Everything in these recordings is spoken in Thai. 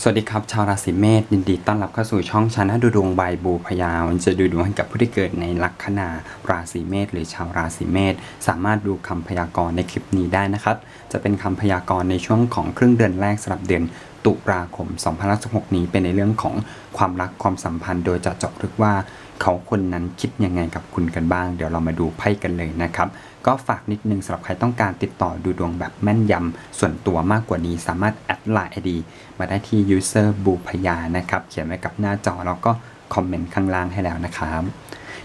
สวัสดีครับ ชาวราศีเมษยินดีต้อนรับเข้าสู่ช่องชานะดูดวงใบบูพยาวจะดูดวงให้กับผู้ที่เกิดในลัคนาราศีเมษหรือชาวราศีเมษสามารถดูคำพยากรณ์ในคลิปนี้ได้นะครับ จะเป็นคำพยากรณ์ในช่วงของครึ่งเดือนแรกสำหรับเดือนตุลาคม 2016 นี้เป็นในเรื่องของความรักความสัมพันธ์ โดยจะเจาะลึกว่า เขาคนนั้นคิดยังไงกับคุณกันบ้าง เดี๋ยวเรามาดูไพ่กันเลยนะครับ ก็ฝากนิดนึงสำหรับใครต้องการติดต่อดูดวงแบบแม่นยำส่วนตัวมากกว่านี้สามารถแอดไลน์ไอดีมาได้ที่ user บูพยานะครับ เขียนไว้กับหน้าจอแล้วก็คอมเมนต์ข้างล่างให้แล้วนะครับ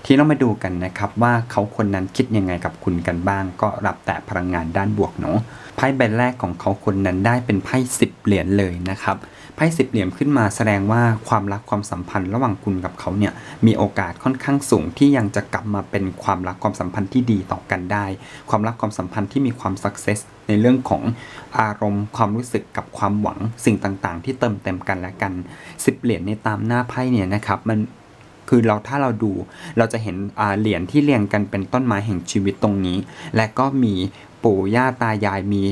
ที่เรามาดูกันนะครับว่าเขาคนนั้นคิดยังไงกับคุณกันบ้าง ก็รับแต่พลังงานด้านบวกเนาะไพ่ใบแรกของเขาคนนั้นได้เป็นไพ่สิบเหรียญเลยนะครับไพ่สิบเหรียญขึ้นมาแสดงว่าความรักความสัมพันธ์ระหว่างคุณกับเขาเนี่ยมีโอกาสค่อนข้างสูงที่ยังจะกลับมาเป็นความรักความสัมพันธ์ที่ดีต่อกันได้ ความรักความสัมพันธ์ที่มีความสักเซสในเรื่องของอารมณ์ ความรู้สึกกับความหวังสิ่งต่างๆ ที่เติมเต็มกันและกันสิบเหรียญในตามหน้าไพ่เนี่ยนะครับมัน คือเราถ้าเราดูเราจะเห็นเหรียญที่เรียงกันเป็นต้นไม้แห่งชีวิตตรงนี้ และก็มีปู่ย่าตายายมี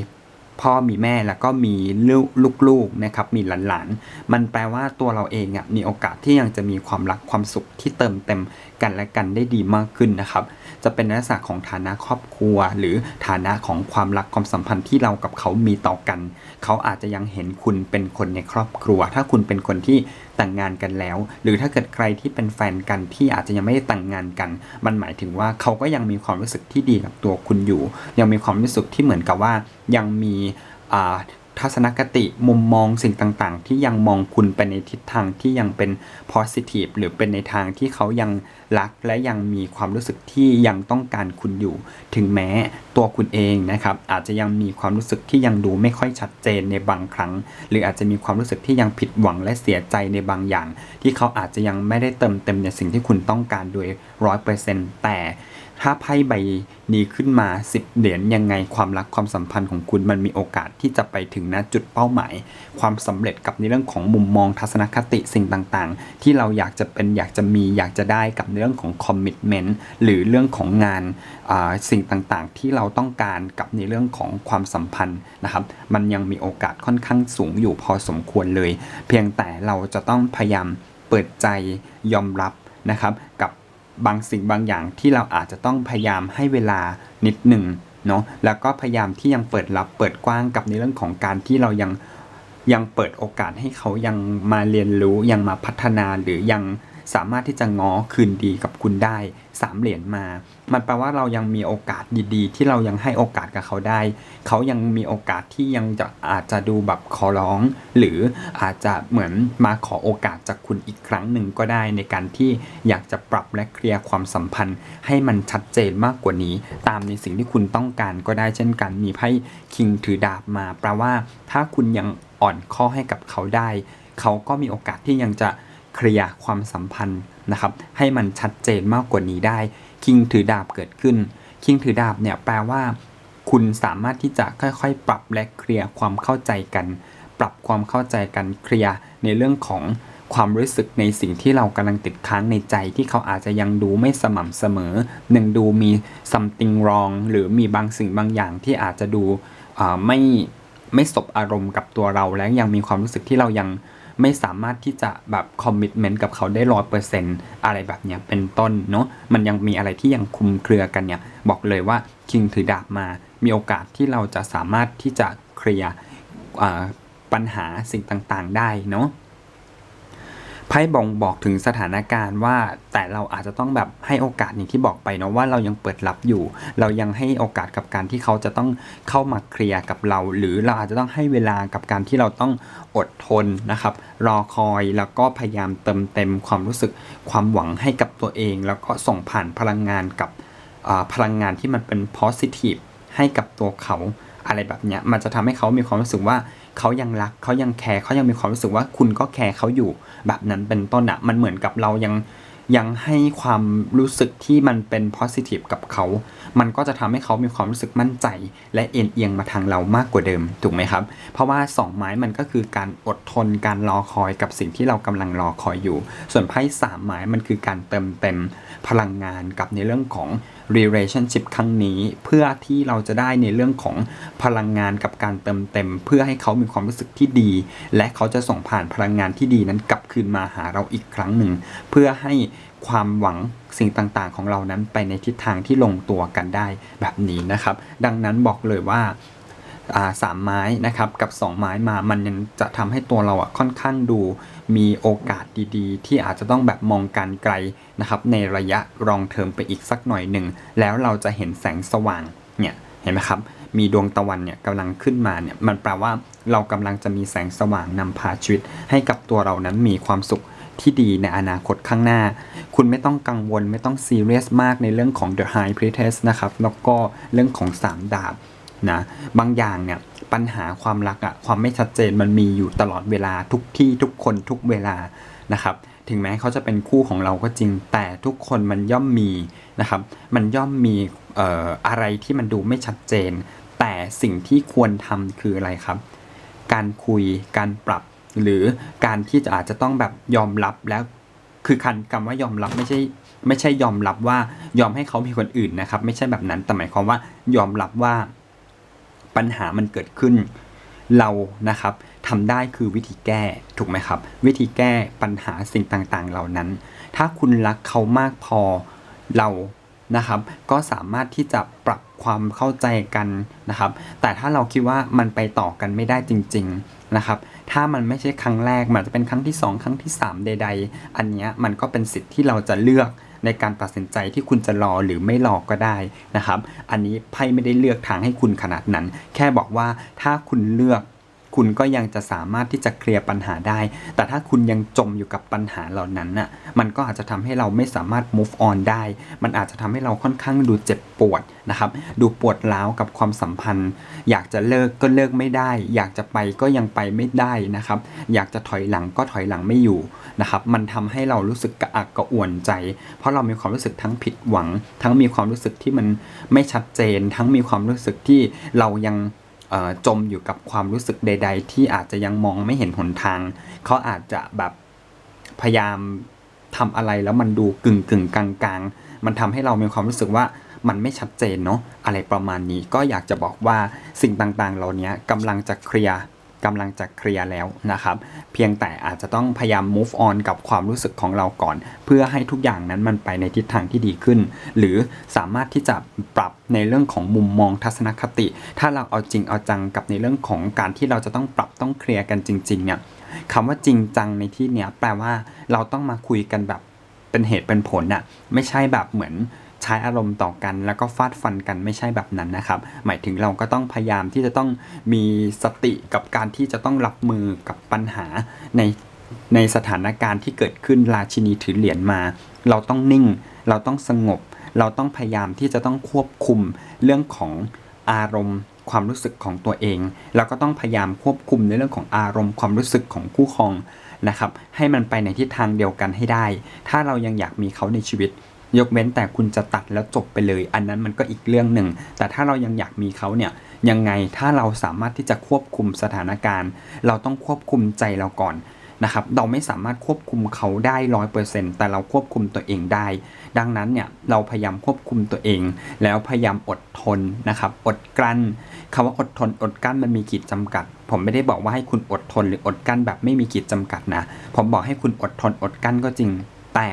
พ่อมีแม่แล้วก็มีลูกลูกๆนะครับมีหลานๆ มันแปลว่าตัวเราเองอะมีโอกาสที่ยังจะมีความรักความสุขที่เติมเต็มกันและกันได้ดีมากขึ้นนะครับ จะเป็นลักษณะของฐานะครอบครัว หรือฐานะของความรักความสัมพันธ์ที่เรากับเขามีต่อกัน เขาอาจจะยังเห็นคุณเป็นคนในครอบครัว ถ้าคุณเป็นคนที่ แต่งงานกันแล้ว หรือถ้าเกิดใครที่เป็นแฟนกันที่อาจจะยังไม่ได้แต่งงานกัน มันหมายถึงว่าเขาก็ยังมีความรู้สึกที่ดีกับตัวคุณอยู่ ยังมีความรู้สึกที่เหมือนกับว่ายังมีอ่า ทัศนคติมุมมองสิ่งต่างๆ ที่ยังมองคุณไปในทิศทางที่ยังเป็น positive หรือเป็นในทางที่เขายังรักและยังมีความรู้สึกที่ยังต้องการคุณอยู่ ถึงแม้ตัวคุณเองนะครับ อาจจะยังมีความรู้สึกที่ยังดูไม่ค่อยชัดเจนในบางครั้ง หรืออาจจะมีความรู้สึกที่ยังผิดหวังและเสียใจในบางอย่าง ที่เขาอาจจะยังไม่ได้เติมเต็มในสิ่งที่คุณต้องการโดยร้อยเปอร์เซ็นต์แต่ ถ้าไพ่ใบนี้ขึ้นมา 10 เหรียญยังไงความรักความสัมพันธ์ของคุณมันมีโอกาสที่จะไปถึงณจุดเป้าหมาย ความสำเร็จกับในเรื่องของมุมมองทัศนคติสิ่งต่างๆ ที่เราอยากจะเป็นอยากจะมีอยากจะได้กับในเรื่องของคอมมิชเมนต์หรือเรื่องของงานสิ่งต่างๆ ที่เราต้องการกับในเรื่องของความสัมพันธ์นะครับ มันยังมีโอกาสค่อนข้างสูงอยู่พอสมควรเลย เพียงแต่เราจะต้องพยายามเปิดใจยอมรับนะครับกับ บางสิ่งบางอย่างที่เราอาจจะต้องพยายามให้เวลานิดหนึ่งเนาะแล้วก็พยายามที่ยังเปิดรับเปิดกว้างกับในเรื่องของการที่เรายังยังเปิดโอกาสให้เขายังมาเรียนรู้ยังมาพัฒนาหรือยัง สามารถที่จะง้อคืนดีกับคุณได้สามเหรียญมา มันแปลว่าเรายังมีโอกาสดีๆ ที่เรายังให้โอกาสกับเขาได้ เขายังมีโอกาสที่ยังจะอาจจะดูแบบขอร้อง หรืออาจจะเหมือนมาขอโอกาสจากคุณอีกครั้งหนึ่งก็ได้ ในการที่อยากจะปรับและเคลียร์ความสัมพันธ์ ให้มันชัดเจนมากกว่านี้ ตามในสิ่งที่คุณต้องการก็ได้เช่นกัน มีไพ่คิงถือดาบมาแปลว่า ถ้าคุณยังอ่อนข้อให้กับเขาได้ เขาก็มีโอกาสที่ยังจะ เคลียร์ความสัมพันธ์นะครับ ให้มันชัดเจนมากกว่านี้ได้ คิงถือดาบเกิดขึ้น คิงถือดาบเนี่ยแปลว่า คุณสามารถที่จะค่อยๆ ปรับและเคลียร์ความเข้าใจกัน ปรับความเข้าใจกันเคลียร์ในเรื่องของความรู้สึกในสิ่งที่เรากำลังติดค้างในใจที่เขาอาจจะยังดูไม่สม่ำเสมอหนึ่งดูมี something wrong หรือมีบางสิ่งบางอย่างที่อาจจะดูไม่ไม่สบอารมณ์กับตัวเราและยังมีความรู้สึกที่เรายัง ไม่สามารถที่จะแบบคอมมิชเมนต์กับเขาได้ร้อยเปอร์เซ็นต์อะไรแบบเนี้ยเป็นต้นเนาะมันยังมีอะไรที่ยังคุมเครือกันเนี่ยบอกเลยว่าคิงถือดาบมา มีโอกาสที่เราจะสามารถที่จะเคลียร์ปัญหาสิ่งต่างๆ ได้เนาะ ไพ่บ่งบอกถึงสถานการณ์ว่า แต่เราอาจจะต้องแบบให้โอกาสอย่างที่บอกไปเนาะว่าเรายังเปิดรับอยู่ เรายังให้โอกาสกับการที่เขาจะต้องเข้ามาเคลียร์กับเรา หรือเราอาจจะต้องให้เวลากับการที่เราต้องอดทนนะครับ รอคอยแล้วก็พยายามเติมเต็มความรู้สึกความหวังให้กับตัวเอง แล้วก็ส่งผ่านพลังงานกับพลังงานที่มันเป็น positive ให้กับตัวเขาอะไรแบบเนี้ยมันจะทำให้เขามีความรู้สึกว่า เขายังรักเขายังแคร์เขายังมีความรู้สึกว่าคุณก็แคร์เขาอยู่ แบบนั้นเป็นต้นอะมันเหมือนกับเรายังยังให้ความรู้สึกที่มันเป็น positive กับเขา มันก็จะทำให้เขามีความรู้สึกมั่นใจ และเอ็นเอียงมาทางเรามากกว่าเดิม ถูกไหมครับ เพราะว่าสองไม้มันก็คือการอดทน การรอคอยกับสิ่งที่เรากำลังรอคอยอยู่ ส่วนไพ่สามไม้มันคือการเติมเต็มพลังงานกับในเรื่องของ relationship ครั้งนี้ เพื่อที่เราจะได้ในเรื่องของพลังงานกับการเติมเต็ม เพื่อให้เขามีความรู้สึกที่ดี และเขาจะส่งผ่านพลังงานที่ดีนั้นกลับคืนมาหาเราอีกครั้งหนึ่ง เพื่อให้ความหวังสิ่งต่างๆ ของเรานั้นไปในทิศทางที่ลงตัวกันได้แบบนี้นะครับ ดังนั้นบอกเลยว่าอ่า สามไม้นะครับกับ 2 ไม้มามันยังจะทำให้ตัวเราอะค่อนข้างดูมีโอกาสดี ๆ ที่อาจจะต้องแบบมองการไกลนะครับในระยะรองเทอมไปอีกสักหน่อยหนึ่ง แล้วเราจะเห็นแสงสว่างเนี่ยเห็นไหมครับ มีดวงตะวันเนี่ยกำลังขึ้นมาเนี่ยมันแปลว่าเรากำลังจะมีแสงสว่างนำพาชีวิต ให้กับตัวเรานั้นมีความสุขที่ดีในอนาคตข้างหน้า คุณไม่ต้องกังวลไม่ต้องซีเรียสมากในเรื่องของ The High Priestess นะครับแล้วก็เรื่องของสามดาบ นะบางอย่างเนี่ยปัญหาความรักอะความไม่ชัดเจนมันมีอยู่ตลอดเวลาทุกที่ทุกคนทุกเวลานะครับ ถึงแม้เขาจะเป็นคู่ของเราก็จริง แต่ทุกคนมันย่อมมีนะครับ มันย่อมมีเอ่ออะไรที่มันดูไม่ชัดเจน แต่สิ่งที่ควรทำคืออะไรครับ การคุยการปรับ หรือการที่จะอาจจะต้องแบบยอมรับแล้วคือคันคำว่ายอมรับไม่ใช่ไม่ใช่ยอมรับว่ายอมให้เขามีคนอื่นนะครับ ไม่ใช่แบบนั้นแต่หมายความว่ายอมรับว่า ปัญหามันเกิดขึ้น เรานะครับทำได้คือวิธีแก้ถูกไหมครับ วิธีแก้ปัญหาสิ่งต่างๆ เหล่านั้น ถ้าคุณรักเขามากพอเรานะครับ ก็สามารถที่จะปรับความเข้าใจกันนะครับ แต่ถ้าเราคิดว่ามันไปต่อกันไม่ได้จริง ๆนะครับ ถ้ามันไม่ใช่ครั้งแรกมันอาจจะเป็นครั้งที่ 2 ครั้งที่ 3 ใด ๆ อันเนี้ยมันก็เป็นสิทธิ์ที่เราจะเลือก ในการตัดสินใจที่คุณจะรอหรือไม่รอก็ได้นะครับ อันนี้ไพ่ไม่ได้เลือกทางให้คุณขนาดนั้น แค่บอกว่าถ้าคุณเลือก คุณก็ยังจะสามารถที่จะเคลียร์ปัญหาได้ แต่ถ้าคุณยังจมอยู่กับปัญหาเหล่านั้นน่ะ มันก็อาจจะทำให้เราไม่สามารถ move on ได้ มันอาจจะทำให้เราค่อนข้างดูเจ็บปวดนะครับ ดูปวดร้าวกับความสัมพันธ์ อยากจะเลิกก็เลิกไม่ได้ อยากจะไปก็ยังไปไม่ได้นะครับ อยากจะถอยหลังก็ถอยหลังไม่อยู่นะครับ มันทำให้เรารู้สึกกระอักกระอ่วนใจ เพราะเรามีความรู้สึกทั้งผิดหวัง ทั้งมีความรู้สึกที่มันไม่ชัดเจน ทั้งมีความรู้สึกที่เรายัง จมอยู่กับความรู้สึกใด ๆ ที่อาจจะยังมองไม่เห็นหนทาง เขาอาจจะแบบพยายามทำอะไรแล้วมันดูกึ่งกึ่งกลางกลางมันทำให้เรามีความรู้สึกว่ามันไม่ชัดเจนเนาะอะไรประมาณนี้ก็อยากจะบอกว่าสิ่งต่างๆ เหล่านี้กำลังจะเคลียร์ กำลังจะเคลียร์แล้วนะครับ เพียงแต่อาจจะต้องพยายาม move on กับความรู้สึกของเราก่อน เพื่อให้ทุกอย่างนั้นมันไปในทิศทางที่ดีขึ้น หรือสามารถที่จะปรับในเรื่องของมุมมองทัศนคติ ถ้าเราเอาจริงเอาจังกับในเรื่องของการที่เราจะต้องปรับต้องเคลียร์กันจริงๆเนี่ยคำว่าจริงจังในที่เนี้ยแปลว่าเราต้องมาคุยกันแบบเป็นเหตุเป็นผลน่ะไม่ใช่แบบเหมือน ช้อารมณ์ต่อกัน แล้วก็ฟาดฟันกันไม่ใช่แบบนั้นนะครับ หมายถึงเราก็ต้องพยายามที่จะต้องมีสติกับการที่จะต้องรับมือกับปัญหาในในสถานการณ์ที่เกิดขึ้นราชินีถือเหรียญมา เราต้องนิ่ง เราต้องสงบ เราต้องพยายามที่จะต้องควบคุมเรื่องของอารมณ์ความรู้สึกของตัวเอง แล้วก็ต้องพยายามควบคุมในเรื่องของอารมณ์ความรู้สึกของคู่ครองนะครับ ให้มันไปในทิศทางเดียวกันให้ได้ ถ้าเรายังอยากมีเขาในชีวิต ยกเว้นแต่คุณจะตัดแล้วจบไปเลย อันนั้นมันก็อีกเรื่องหนึ่ง แต่ถ้าเรายังอยากมีเขาเนี่ยยังไงถ้าเราสามารถที่จะควบคุมสถานการณ์ เราต้องควบคุมใจเราก่อนนะครับเราไม่สามารถควบคุมเขาได้ร้อยเปอร์เซ็นต์แต่เราควบคุมตัวเองได้ ดังนั้นเนี่ยเราพยายามควบคุมตัวเอง แล้วพยายามอดทนนะครับอดกลั้นคำว่าอดทนอดกลั้นมันมีขีดจำกัด ผมไม่ได้บอกว่าให้คุณอดทนหรืออดกลั้นแบบไม่มีขีดจำกัดนะ ผมบอกให้คุณอดทนอดกลั้นก็จริง แต่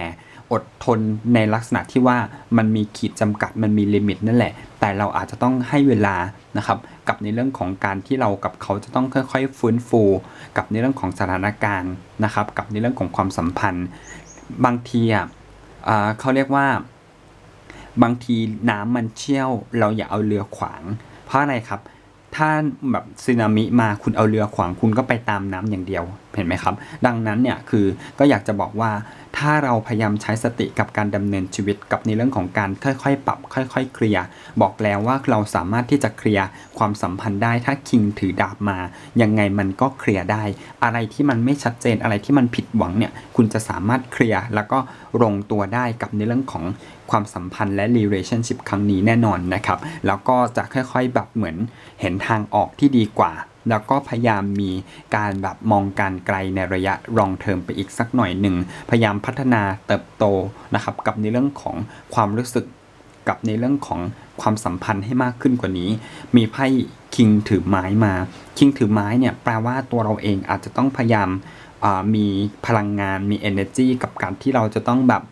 อดทนในลักษณะที่ว่ามันมีขีดจำกัดมันมีลิมิตนั่นแหละ แต่เราอาจจะต้องให้เวลานะครับกับในเรื่องของการที่เรากับเขาจะต้องค่อยๆฟื้นฟู กับในเรื่องของสถานการณ์นะครับกับในเรื่องของความสัมพันธ์ บางทีอะอ่าเขาเรียกว่า บางทีน้ำมันเชี่ยว เราอย่าเอาเรือขวาง เพราะอะไรครับ ถ้าแบบสึนามิมาคุณเอาเรือขวางคุณก็ไปตามน้ำอย่างเดียวเห็นไหมครับ ดังนั้นเนี่ยคือก็อยากจะบอกว่าถ้าเราพยายามใช้สติกับการดำเนินชีวิตกับในเรื่องของการค่อยๆ ปรับ ค่อยๆ เคลียร์บอกแล้วว่าเราสามารถที่จะเคลียร์ความสัมพันธ์ได้ถ้าคิงถือดาบมา ยังไงมันก็เคลียร์ได้ อะไรที่มันไม่ชัดเจนอะไรที่มันผิดหวังเนี่ยคุณจะสามารถเคลียร์แล้วก็ลงตัวได้กับในเรื่องของ ความสัมพันธ์และ relationship ครั้งนี้แน่นอนนะครับ แล้วก็จะค่อยๆแบบเหมือนเห็นทางออกที่ดีกว่า แล้วก็พยายามมีการแบบมองการไกลในระยะรองเทอมไปอีกสักหน่อยหนึ่ง พยายามพัฒนาเติบโตนะครับกับในเรื่องของความรู้สึกกับในเรื่องของความสัมพันธ์ให้มากขึ้นกว่านี้ มีไพ่คิงถือไม้มา คิงถือไม้เนี่ยแปลว่าตัวเราเองอาจจะต้องพยายามามีพลังงานมี energy กับการที่เราจะต้องแบบ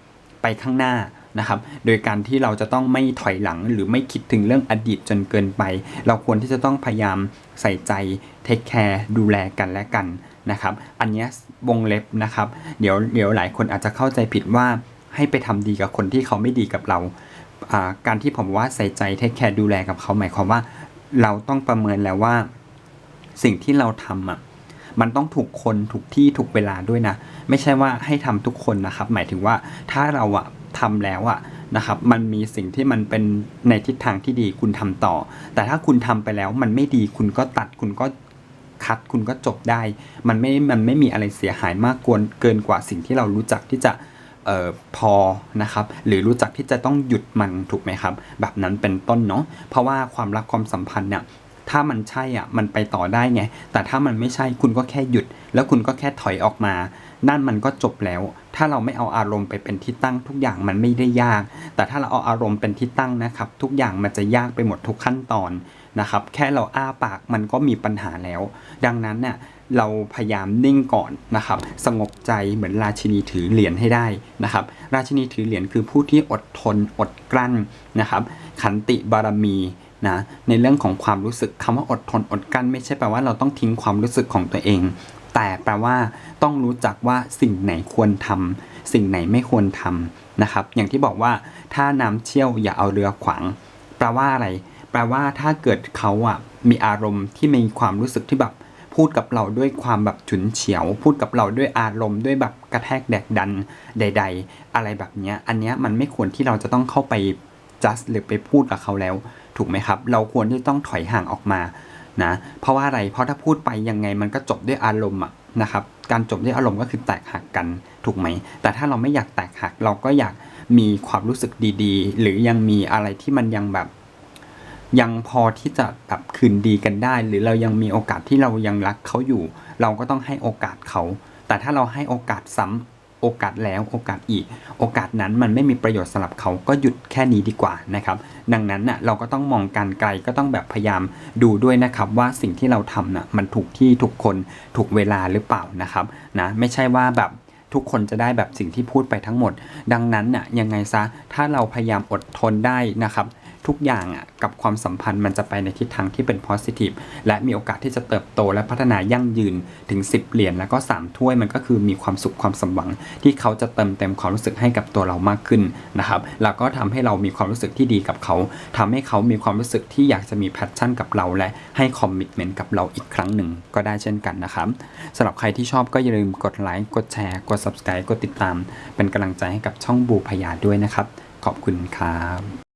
ไปข้างหน้า นะครับ โดยการที่เราจะต้องไม่ถอยหลังหรือไม่คิดถึงเรื่องอดีตจนเกินไป เราควรที่จะต้องพยายามใส่ใจเทคแคร์ดูแลกันและกันนะครับ อันนี้วงเล็บนะครับ เดี๋ยวเดี๋ยวหลายคนอาจจะเข้าใจผิดว่าให้ไปทำดีกับคนที่เขาไม่ดีกับเรา การที่ผมว่าใส่ใจเทคแคร์ดูแลกับเขาหมายความว่า เราต้องประเมินแล้วว่า สิ่งที่เราทำอะมันต้องถูกคนถูกที่ถูกเวลาด้วยนะ ไม่ใช่ว่าให้ทำทุกคนนะครับ หมายถึงว่าถ้าเราอะ ทำแล้วอะนะครับ มันมีสิ่งที่มันเป็นในทิศทางที่ดีคุณทำต่อ แต่ถ้าคุณทำไปแล้วมันไม่ดีคุณก็ตัดคุณก็คัดคุณก็จบได้ มันไม่ มันไม่มีอะไรเสียหายมากกวนเกินกว่าสิ่งที่เรารู้จักที่จะเอ่อพอนะครับ หรือรู้จักที่จะต้องหยุดมันถูกไหมครับ แบบนั้นเป็นต้นเนาะ เพราะว่าความรักความสัมพันธ์เนี่ยถ้ามันใช่อะมันไปต่อได้ไง แต่ถ้ามันไม่ใช่คุณก็แค่หยุด แล้วคุณก็แค่ถอยออกมา นั่นมันก็จบแล้ว ถ้าเราไม่เอาอารมณ์ไปเป็นที่ตั้งทุกอย่างมันไม่ได้ยาก แต่ถ้าเราเอาอารมณ์เป็นที่ตั้งนะครับ ทุกอย่างมันจะยากไปหมดทุกขั้นตอนนะครับ แค่เราอ้าปากมันก็มีปัญหาแล้ว ดังนั้นเนี่ยเราพยายามนิ่งก่อนนะครับ สงบใจเหมือนราชินีถือเหรียญให้ได้นะครับ ราชินีถือเหรียญคือผู้ที่อดทนอดกลั้นนะครับ ขันติบารมีนะในเรื่องของความรู้สึกคำว่าอดทนอดกลั้นไม่ใช่แปลว่าเราต้องทิ้งความรู้สึกของตัวเอง แต่แปลว่าต้องรู้จักว่าสิ่งไหนควรทำสิ่งไหนไม่ควรทำนะครับ อย่างที่บอกว่าถ้าน้ำเชี่ยวอย่าเอาเรือขวาง แปลว่าอะไร แปลว่าถ้าเกิดเขาอะมีอารมณ์ที่มีความรู้สึกที่แบบพูดกับเราด้วยความแบบฉุนเฉียว พูดกับเราด้วยอารมณ์ด้วยแบบกระแทกแดกดันใด ๆ อะไรแบบเนี้ยอันเนี้ยมันไม่ควรที่เราจะต้องเข้าไป just หรือไปพูดกับเขาแล้ว ถูกไหมครับ เราควรที่ต้องถอยห่างออกมา นะเพราะว่าอะไรเพราะถ้าพูดไปยังไงมันก็จบด้วยอารมณ์อะนะครับการจบด้วยอารมณ์ก็คือแตกหักกันถูกไหม แต่ถ้าเราไม่อยากแตกหักเราก็อยากมีความรู้สึกดีๆ หรือยังมีอะไรที่มันยังแบบ ยังพอที่จะแบบคืนดีกันได้ หรือเรายังมีโอกาสที่เรายังรักเขาอยู่ เราก็ต้องให้โอกาสเขา แต่ถ้าเราให้โอกาสซ้ำ โอกาสแล้วโอกาสอีก โอกาสนั้นมันไม่มีประโยชน์สำหรับเขาก็หยุดแค่นี้ดีกว่านะครับ ดังนั้นน่ะเราก็ต้องมองการไกลก็ต้องแบบพยายามดูด้วยนะครับ ว่าสิ่งที่เราทำน่ะมันถูกที่ถูกคนถูกเวลาหรือเปล่านะครับนะไม่ใช่ว่าแบบทุกคนจะได้แบบสิ่งที่พูดไปทั้งหมด ดังนั้นน่ะยังไงซะถ้าเราพยายามอดทนได้นะครับ ทุกอย่างอะกับความสัมพันธ์มันจะไปในทิศทางที่เป็น positive และมีโอกาสที่จะเติบโตและพัฒนายั่งยืนถึง 10 เหรียญแล้วก็ 3 ถ้วยมันก็คือมีความสุขความสมหวัง ที่เขาจะเติมเต็มความรู้สึกให้กับตัวเรามากขึ้นนะครับแล้วก็ทำให้เรามีความรู้สึกที่ดีกับเขาทำให้เขามีความรู้สึกที่อยากจะมีแพชชั่นกับเราและให้คอมมิ t เมนต์กับเราอีกครั้งหนึ่งก็ได้เช่นกันนะครับสำหรับใครที่ชอบก็อย่าลืมกดไลค์กดแชร์กด subscribe กดติดตาม เป็นกำลังใจให้กับช่องบูพยาด้วยนะครับ ขอบคุณครับ